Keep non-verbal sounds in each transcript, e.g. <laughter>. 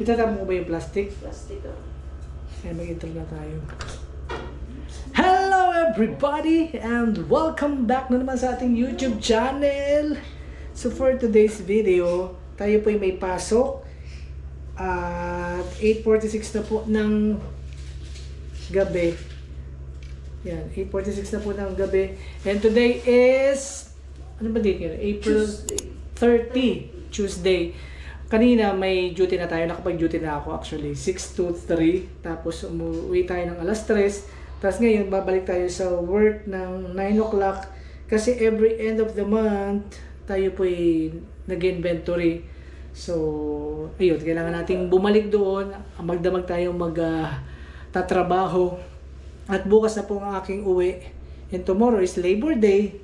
Itatapon mo ba yung plastic? Plastic oh. Kaya mag-intro na tayo. Hello everybody and welcome back na naman sa ating YouTube channel. So for today's video, tayo po ay may pasok at 8.46 na po ng gabi. Yan, 8.46 na po ng gabi. And today is, ano ba date yun? April Tuesday. 30, Tuesday. Kanina may duty na tayo, nakapag-duty na ako actually, 6 to 3. Tapos umuwi tayo ng alas 3. Tapos ngayon, babalik tayo sa work ng 9 o'clock. Kasi every end of the month, tayo po ay nag-inventory. So, ayun, kailangan nating bumalik doon. Magdamag tayo mag ah, tatrabaho. At bukas na po ang aking uwi. And tomorrow is Labor Day.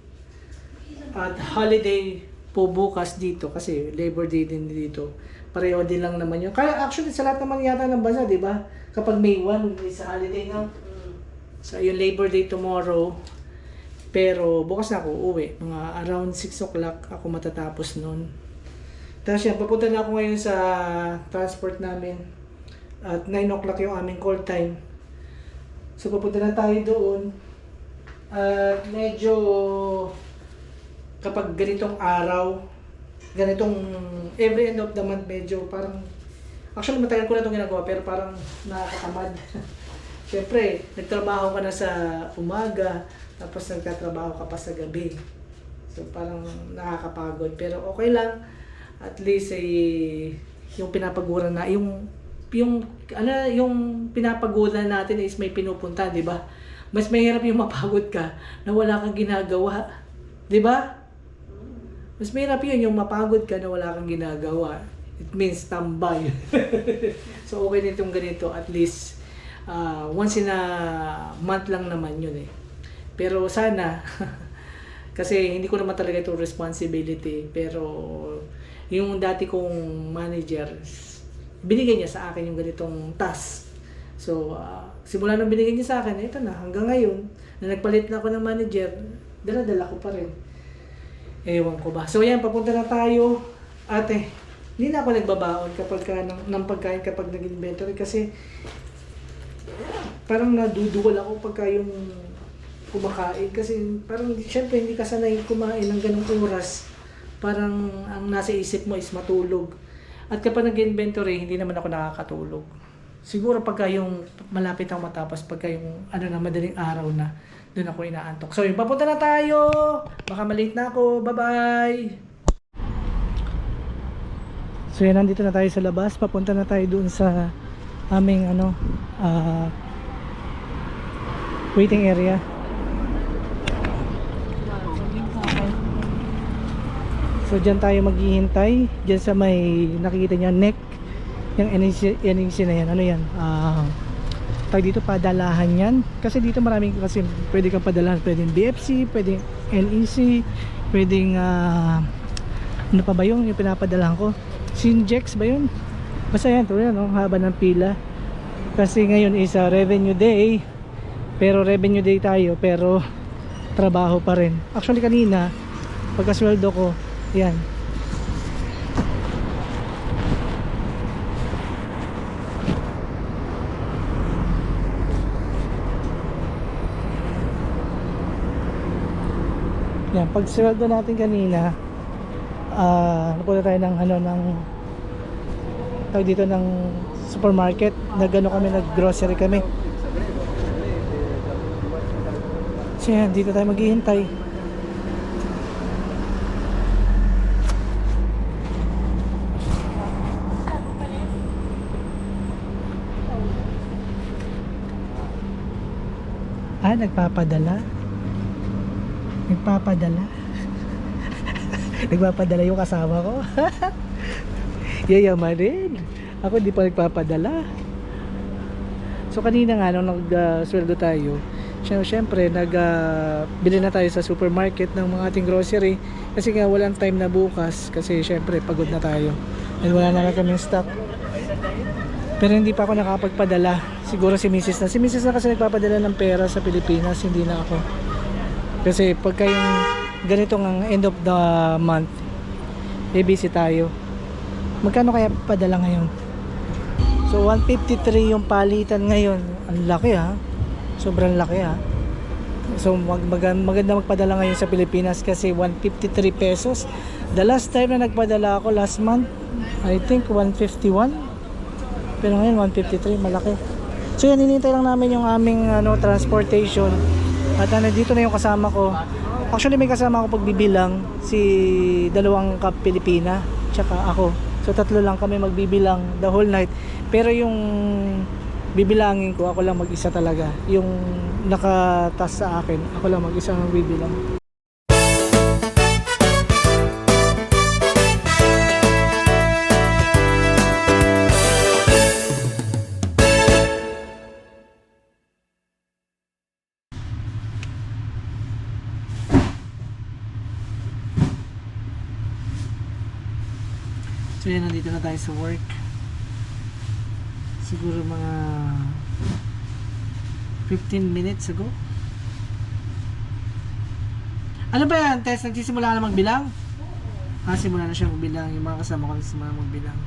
At holiday po bukas dito kasi Labor Day din dito. Pareho din lang naman yun. Kaya actually sa lahat naman yata ng bansa, di ba? Kapag May 1 is holiday na. So yung Labor Day tomorrow. Pero bukas na ako uwi. Mga around 6 o'clock ako matatapos noon. Tapos yan, papunta na ako ngayon sa transport namin. At 9 o'clock yung aming call time. So papunta na tayo doon. At medyo kapag ganitong araw, ganitong every end of the month medyo parang actually matagal ko na itong ginagawa pero parang nakakatamad. <laughs> Siyempre, nagtrabaho ka na sa umaga, tapos nagtatrabaho ka pa sa gabi. So parang nakakapagod. Pero okay lang. At least eh, yung pinapaguran na, yung yung ano yung pinapaguran natin is may pinupunta, 'di ba? Mas mahirap yung mapagod ka na wala kang ginagawa. 'Di ba? Mas mahirap yun yung mapagod ka na wala kang ginagawa. It means tambay. <laughs> so okay din itong ganito. At least uh, once in a month lang naman yun eh. Pero sana, <laughs> kasi hindi ko naman talaga ito responsibility. Pero yung dati kong manager, binigay niya sa akin yung ganitong task. So, uh, simula nung binigay niya sa akin, ito na, hanggang ngayon, na nagpalit na ako ng manager, dala-dala ko pa rin. Ewan ko ba. So yan, papunta na tayo. Ate, hindi na ako nagbabaon kapag ka ng, ng pagkain kapag nag-inventory kasi parang naduduwal ako pagka yung kumakain kasi parang syempre hindi ka sanay kumain ng ganung oras. Parang ang nasa isip mo is matulog. At kapag nag-inventory, hindi naman ako nakakatulog. Siguro pagka yung malapit ang matapos, pagka yung ano na madaling araw na, doon ako inaantok. So, yun, papunta na tayo. Baka malate na ako. Bye-bye. So, yan, nandito na tayo sa labas. Papunta na tayo doon sa aming ano, ah, waiting area. So, dyan tayo maghihintay. Dyan sa may nakikita niya neck. Yung NEC, NEC na yan. Ano yan? Ah, tag dito padalahan yan. Kasi dito maraming kasi pwede kang padalahan. Pwedeng BFC pwedeng NEC pwedeng ah, ano pa ba yung, yung pinapadalahan ko. Synjex ba yun? Basta yan to yan oh, haba ng pila. Kasi ngayon is a revenue day. Pero revenue day tayo pero trabaho pa rin. Actually kanina pagkasweldo ko yan Yan, pag sweldo natin kanina, ah, napunta tayo ng ano ng tawag dito ng supermarket, nagano kami, nag-grocery kami. So yan, dito tayo maghihintay. Ah, nagpapadala. Nagpapadala. nagpapadala yung kasama ko. <laughs> Yayaman rin. Ako di pa nagpapadala. So kanina nga nung nag-sweldo tayo, sy- syempre nag ah, bili na tayo sa supermarket ng mga ating grocery kasi nga walang time na bukas kasi syempre pagod na tayo. And wala na kami stock. Pero hindi pa ako nakapagpadala. Siguro si Mrs. na. Si Mrs. na kasi nagpapadala ng pera sa Pilipinas, hindi na ako. Kasi pagka yung ganitong ang end of the month, eh busy tayo. Magkano kaya padala ngayon? So 153 yung palitan ngayon. Ang laki ha. Sobrang laki ha. So mag- maganda magpadala ngayon sa Pilipinas kasi 153 pesos. The last time na nagpadala ako last month, I think 151. Pero ngayon 153, malaki. So yan, hinihintay lang namin yung aming ano, transportation. At ano, dito na yung kasama ko. Actually may kasama ako pagbibilang si dalawang kap Pilipina tsaka ako. So tatlo lang kami magbibilang the whole night. Pero yung bibilangin ko ako lang mag-isa talaga. Yung nakatas sa akin, ako lang mag-isa ang bibilang. So yan, nandito na tayo sa work. Siguro mga 15 minutes ago. Ano ba yan, Tess? Nagsisimula na magbilang? Ah, simula na siya magbilang. Yung mga kasama ko nagsisimula na magbilang.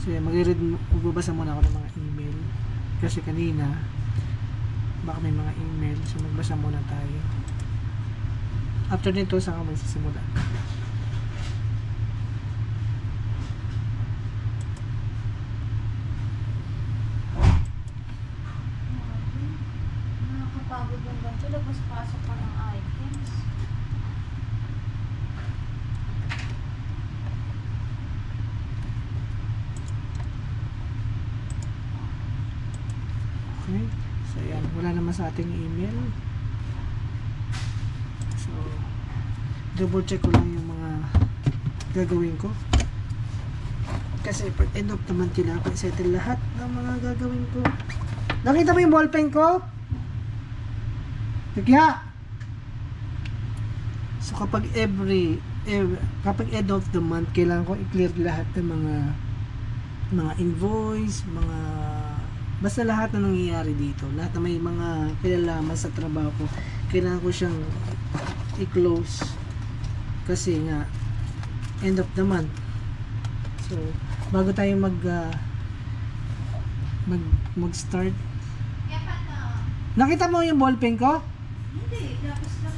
So yan, magre-read, magbabasa muna ako ng mga email. Kasi kanina, baka may mga email. So magbasa muna tayo. After nito, saan ka magsisimula? Nakakapagod yung ganito. Labas-pasok pa ng items. Okay. So, yan. Wala naman sa ating email. So, double check ko lang yung mga gagawin ko. Kasi pag end month, kailangan ko i-settle lahat ng mga gagawin ko. Nakita mo yung ballpen ko? Nagya! So, kapag every, ev- kapag end of the month, kailangan ko i-clear lahat ng mga mga invoice, mga basta lahat na nangyayari dito lahat na may mga kinalaman sa trabaho ko kailangan ko siyang i-close kasi nga end of the month so bago tayo mag ah, mag mag start nakita mo yung ballpen ko? Hindi, lapis lang.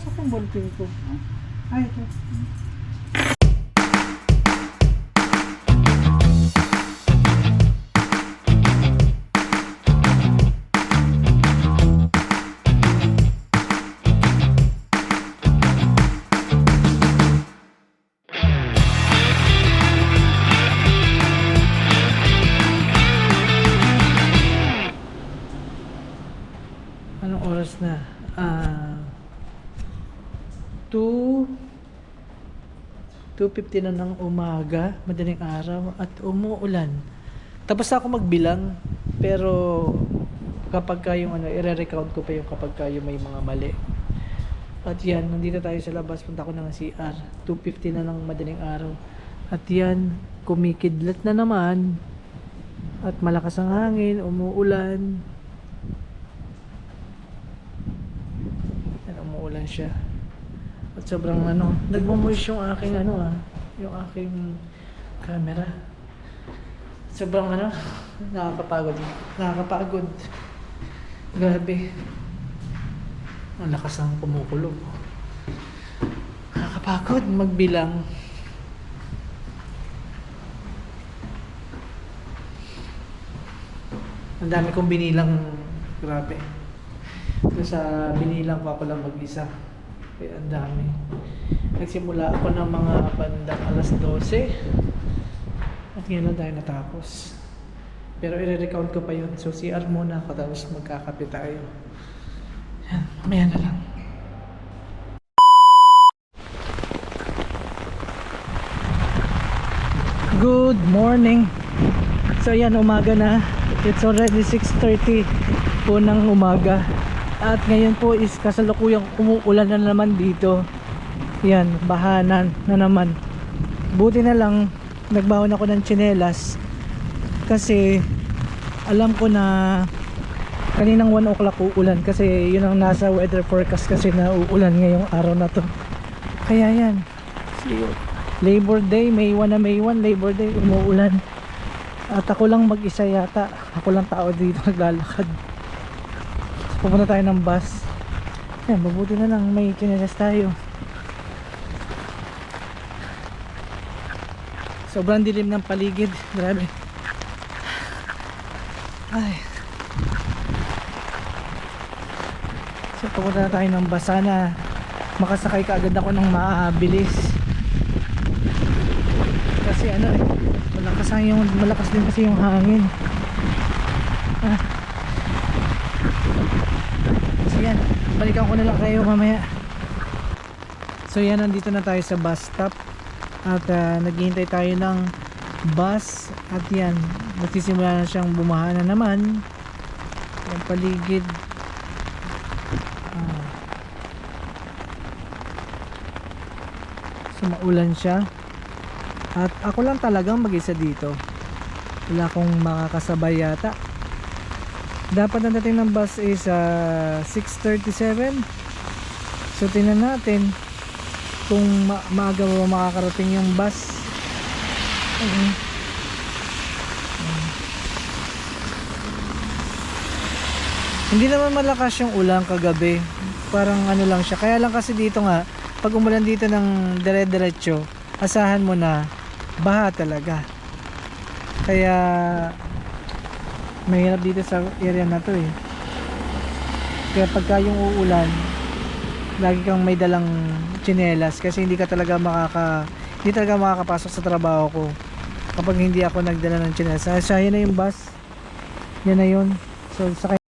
saan yung ballpen ko? ay ito oras na? Ah... 2 2.50 na ng umaga, madaling araw, at umuulan. Tapos ako magbilang, pero kapag ka yung ano, i-recount ko pa yung kapag ka yung may mga mali. At yan, nandito tayo sa labas, punta ko ng CR. 2.50 na ng madaling araw. At yan, kumikidlat na naman. At malakas ang hangin, umuulan. Yan, umuulan siya. At sobrang ano, nagmamoist yung aking ano ah, yung aking camera. Sobrang ano, nakakapagod. Nakakapagod. Grabe. Ang lakas ng kumukulog. Nakakapagod magbilang. Ang dami kong binilang, grabe. Sa binilang ko ako lang mag-isa. Kaya ang dami. Nagsimula ako ng mga bandang alas 12. At ngayon lang tayo natapos. Pero i-recount ko pa yun. So CR muna ako tapos magkakape tayo. Yan, mamaya na lang. Good morning. So yan, umaga na. It's already 6.30 po ng umaga. At ngayon po is kasalukuyang umuulan na naman dito. Yan, bahanan na naman. Buti na lang nagbawon ako ng tsinelas kasi alam ko na kaninang 1 o'clock uulan kasi yun ang nasa weather forecast kasi na uulan ngayong araw na to. Kaya yan. Labor Day, May 1 na May 1, Labor Day, umuulan. At ako lang mag-isa yata. Ako lang tao dito <laughs> naglalakad. Pupunta tayo ng bus. Yan, mabuti na lang may chinelas tayo. Sobrang dilim ng paligid. Grabe. Ay. So, pupunta na tayo ng bus. Sana makasakay ka agad ako ng maabilis. Kasi ano eh, malakas yung malakas din kasi yung hangin. Ah. So yan, balikan ko na lang kayo mamaya. So yan, nandito na tayo sa bus stop. At ah, naghihintay tayo ng bus. At yan, magsisimula na siyang bumaha na naman. Yung paligid. Ah. So siya. At ako lang talagang mag-isa dito. Wala akong makakasabay yata. Dapat ang dating ng bus is ah, 6.37. So tingnan natin kung ma- maaga ba makakarating yung bus. Mhm. Hindi naman malakas yung ulan kagabi. Parang ano lang siya. Kaya lang kasi dito nga, pag umulan dito ng dire-diretso, asahan mo na baha talaga. Kaya mahirap dito sa area na to eh. Kaya pagka yung uulan, lagi kang may dalang tsinelas kasi hindi ka talaga makaka hindi talaga makakapasok sa trabaho ko kapag hindi ako nagdala ng tsinelas. Ah, siya, yan na yung bus. Yan na yun. So, sakay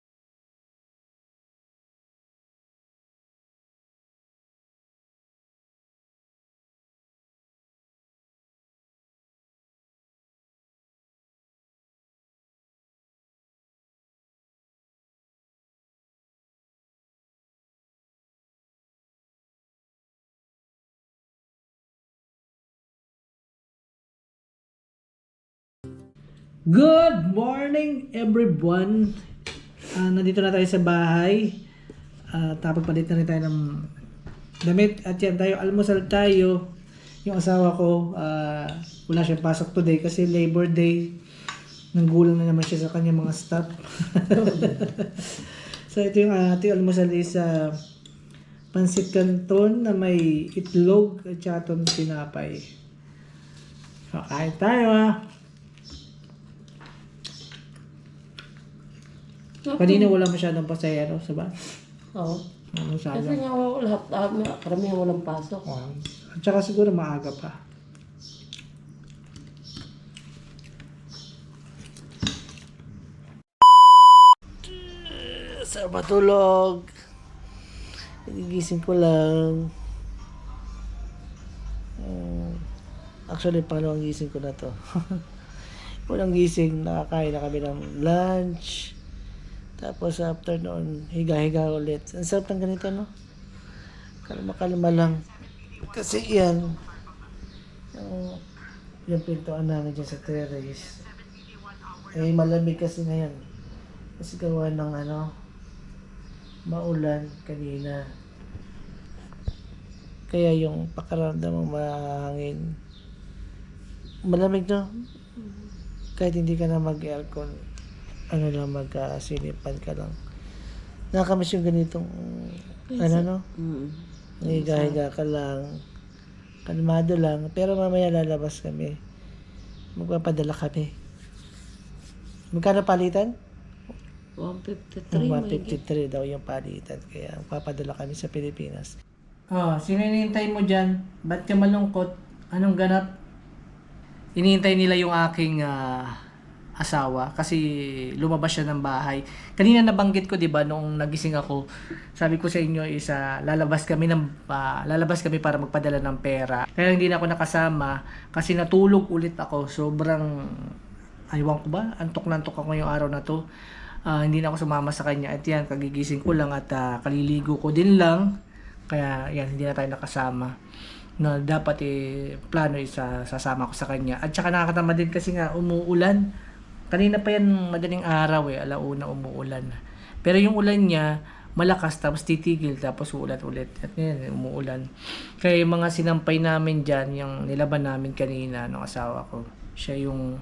Good morning everyone. Ah, nandito na tayo sa bahay. Uh, tapos palit na rin tayo ng damit at yan tayo almusal tayo. Yung asawa ko ah, wala siyang pasok today kasi Labor Day. Nanggulang na naman siya sa kanya mga staff. <laughs> so ito yung uh, ating almusal is ah, pansit canton na may itlog at saka itong tinapay. So, kain tayo ah. Kanina wala masyadong pasayero sa bus. Oo. Ano Kasi sayang. nga lahat, lahat karamihan walang pasok. Oh. At saka siguro maaga pa. Sa matulog. Gigising ko lang. Hmm. Actually, pangalawang gising ko na to. <laughs> Unang gising, nakakain na kami ng lunch. Tapos after noon, higa-higa ulit. Ang sarap ng ganito, no? Kalma-kalma lang. Kasi yan, yung, yung pintuan namin dyan sa terrace. Eh, malamig kasi ngayon. Kasi gawa ng ano, maulan kanina. Kaya yung pakaramdam ng mahangin, malamig no? Kahit hindi ka na mag-aircon, ano lang magkasilipan ka lang. Nakakamiss yung ganitong, ano no? Mm. Higa-higa ka lang. Kalmado lang. Pero mamaya lalabas kami. Magpapadala kami. Magkano palitan? 153 mo 153 daw yung palitan. Kaya papadala kami sa Pilipinas. Oh, sino hinihintay mo dyan? Ba't ka malungkot? Anong ganap? Hinihintay nila yung aking ah, asawa kasi lumabas siya ng bahay. Kanina nabanggit ko 'di ba nung nagising ako, sabi ko sa inyo is ah, lalabas kami ng ah, lalabas kami para magpadala ng pera. Kaya hindi na ako nakasama kasi natulog ulit ako. Sobrang aywan ko ba? Antok na antok ako ngayong araw na to. Ah, hindi na ako sumama sa kanya at yan kagigising ko lang at ah, kaliligo ko din lang. Kaya yan hindi na tayo nakasama na dapat eh plano is sasama ko sa kanya. At saka nakakatama din kasi nga umuulan. Kanina pa yan madaling araw eh, alauna umuulan. Pero yung ulan niya, malakas tapos titigil tapos uulat ulit. At ngayon umuulan. Kaya yung mga sinampay namin dyan yung nilaban namin kanina ng asawa ko siya yung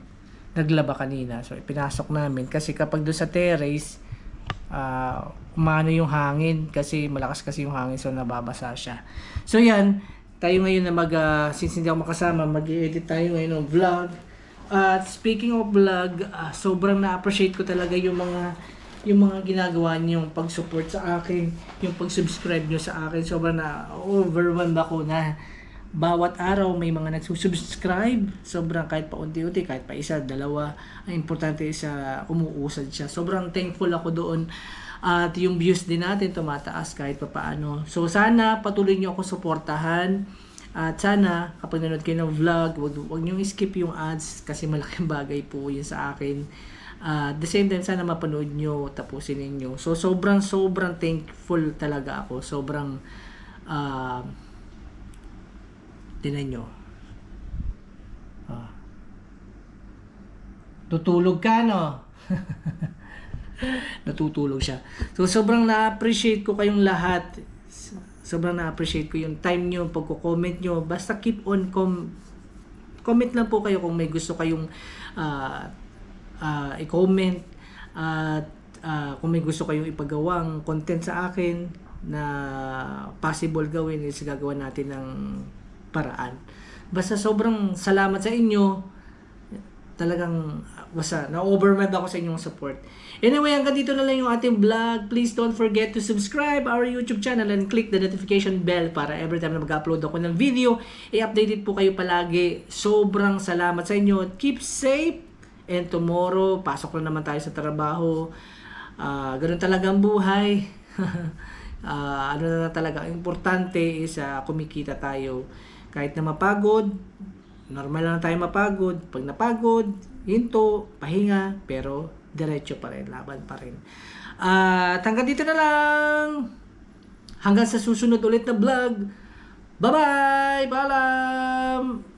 naglaba kanina. So pinasok namin. Kasi kapag doon sa terrace ah umano yung hangin. Kasi malakas kasi yung hangin so nababasa siya. So yan. Tayo ngayon na mag ah, since hindi ako makasama mag-edit tayo ngayon ng vlog at speaking of vlog ah, sobrang na-appreciate ko talaga yung mga yung mga ginagawa niyong pag-support sa akin, yung pag-subscribe niyo sa akin, sobrang na overwhelmed ako na bawat araw may mga nagsusubscribe, sobrang kahit pa unti-unti, kahit pa isa, dalawa, ang importante isa umuusad siya. Sobrang thankful ako doon at yung views din natin tumataas kahit pa paano. So sana patuloy niyo ako suportahan at sana kapag nanood kayo ng vlog, wag, wag niyo skip yung ads kasi malaking <laughs> bagay po yun sa akin. Uh, the same time, sana mapanood nyo, tapusin ninyo. So, sobrang, sobrang thankful talaga ako. Sobrang, uh, tinan nyo. Ah. Tutulog ka, no? <laughs> Natutulog siya. So, sobrang na-appreciate ko kayong lahat. Sobrang na-appreciate ko yung time nyo, pagko-comment nyo. Basta keep on com comment lang po kayo kung may gusto kayong uh, uh, i-comment at uh, kung may gusto kayong ipagawang content sa akin na possible gawin is gagawa natin ng paraan. Basta sobrang salamat sa inyo. Talagang basta na-overwhelmed ako sa inyong support. Anyway, hanggang dito na lang yung ating vlog. Please don't forget to subscribe our YouTube channel and click the notification bell para every time na mag-upload ako ng video, i-updated po kayo palagi. Sobrang salamat sa inyo. Keep safe And tomorrow, pasok na naman tayo sa trabaho. Ah, ganun talaga ang buhay. <laughs> Ah, ano na talaga, importante is ah, kumikita tayo. Kahit na mapagod, normal lang tayo mapagod. Pag napagod, hinto, pahinga, pero diretso pa rin, laban pa rin. At hanggang dito na lang. Hanggang sa susunod ulit na vlog. Bye-bye! Paalam!